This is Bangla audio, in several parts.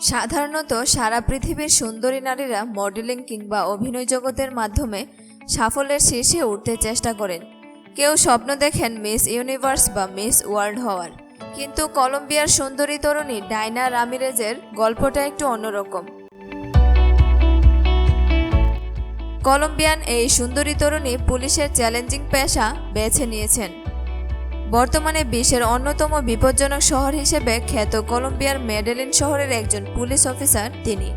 সাধারণত সারা পৃথিবীর সুন্দরী নারীরা মডেলিং কিংবা অভিনয় জগতের মাধ্যমে সাফল্যের শীর্ষে উঠতে চেষ্টা করেন। কেউ স্বপ্ন দেখেন মিস ইউনিভার্স বা মিস ওয়ার্ল্ড হওয়ার। কিন্তু কলম্বিয়ার সুন্দরী তরুণী ডাইনা রামিরেজের গল্পটা একটু অন্যরকম। কলম্বিয়ান এই সুন্দরী তরুণী পুলিশের চ্যালেঞ্জিং পেশা বেছে নিয়েছেন। বর্তমানে বিশ্বের অন্যতম বিপজ্জনক শহর হিসেবে খ্যাত কলম্বিয়ার মেডেলিন শহরের একজন পুলিশ অফিসার তিনি।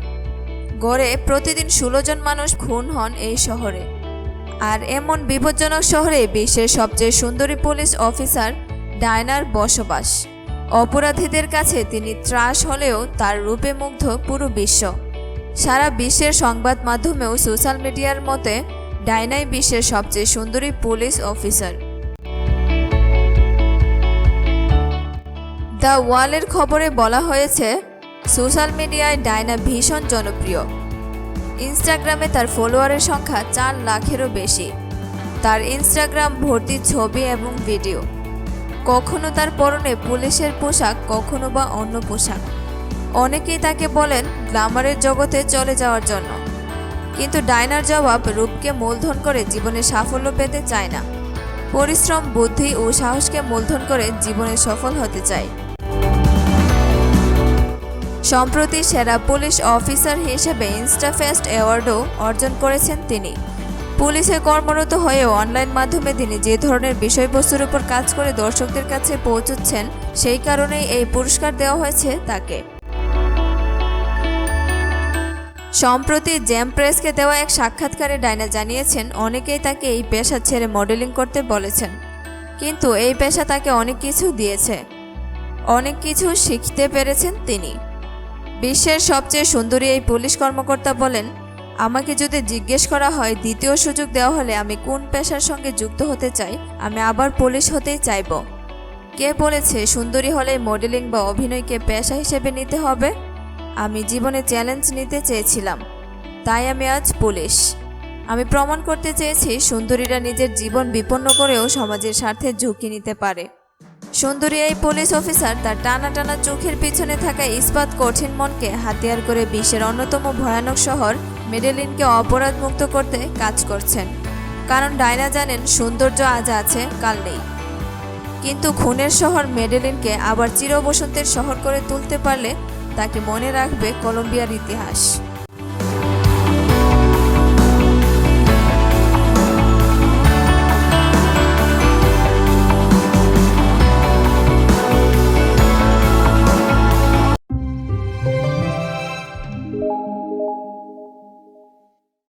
গড়ে প্রতিদিন ষোলো জন মানুষ খুন হন এই শহরে। আর এমন বিপজ্জনক শহরে বিশ্বের সবচেয়ে সুন্দরী পুলিশ অফিসার ডায়নার বসবাস। অপরাধীদের কাছে তিনি ত্রাস হলেও তার রূপে মুগ্ধ পুরো বিশ্ব। সারা বিশ্বের সংবাদ মাধ্যমেও সোশ্যাল মিডিয়ার মতে ডাইনাই বিশ্বের সবচেয়ে সুন্দরী পুলিশ অফিসার। দ্য ওয়ালের খবরে বলা হয়েছে, সোশ্যাল মিডিয়ায় ডায়না ভীষণ জনপ্রিয়। ইনস্টাগ্রামে তার ফলোয়ারের সংখ্যা চার লাখেরও বেশি। তার ইনস্টাগ্রাম ভর্তি ছবি এবং ভিডিও। কখনো তার পরনে পুলিশের পোশাক, কখনো বা অন্য পোশাক। অনেকেই তাকে বলেন গ্লামারের জগতে চলে যাওয়ার জন্য। কিন্তু ডায়নার জবাব রূপকে মূলধন করে জীবনে সাফল্য পেতে চায় না। পরিশ্রম, বুদ্ধি ও সাহসকে মূলধন করে জীবনে সফল হতে চায়। সম্প্রতি সেরা পুলিশ অফিসার হিসেবে ইনস্টাফেস্ট অ্যাওয়ার্ডও অর্জন করেছেন তিনি। পুলিশে কর্মরত হয়েও অনলাইন মাধ্যমে তিনি যে ধরনের বিষয়বস্তুর উপর কাজ করে দর্শকদের কাছে পৌঁছচ্ছেন, সেই কারণেই এই পুরস্কার দেওয়া হয়েছে তাকে। সম্প্রতি জ্যাম প্রেসকে দেওয়া এক সাক্ষাৎকারে ডাইনা জানিয়েছেন, অনেকেই তাকে এই পেশা ছেড়ে মডেলিং করতে বলেছেন। কিন্তু এই পেশা তাকে অনেক কিছু দিয়েছে। অনেক কিছু শিখতে পেরেছেন তিনি। বিশ্বের সবচেয়ে সুন্দরী এই পুলিশ কর্মকর্তা বলেন, আমাকে যদি জিজ্ঞেস করা হয় দ্বিতীয় সুযোগ দেওয়া হলে আমি কোন পেশার সঙ্গে যুক্ত হতে চাই, আমি আবার পুলিশ হতেই চাইব। কে বলেছে সুন্দরী হলে মডেলিং বা অভিনয়কে পেশা হিসেবে নিতে হবে? আমি জীবনে চ্যালেঞ্জ নিতে চেয়েছিলাম, তাই আমি আজ পুলিশ। আমি প্রমাণ করতে চেয়েছি সুন্দরীরা নিজের জীবন বিপন্ন করেও সমাজের স্বার্থে ঝুঁকি নিতে পারে। সুন্দরী এই পুলিশ অফিসার তার টানা টানা চোখের পিছনে থাকা ইস্পাত কঠিন মনকে হাতিয়ার করে বিশ্বের অন্যতম ভয়ানক শহর মেডেলিনকে অপরাধ মুক্ত করতে কাজ করছেন। কারণ ডায়না জানেন সৌন্দর্য আজ আছে, কাল নেই। কিন্তু খুনের শহর মেডেলিনকে আবার চিরবসন্তের শহর করে তুলতে পারলে তাকে মনে রাখবে কলম্বিয়ার ইতিহাস।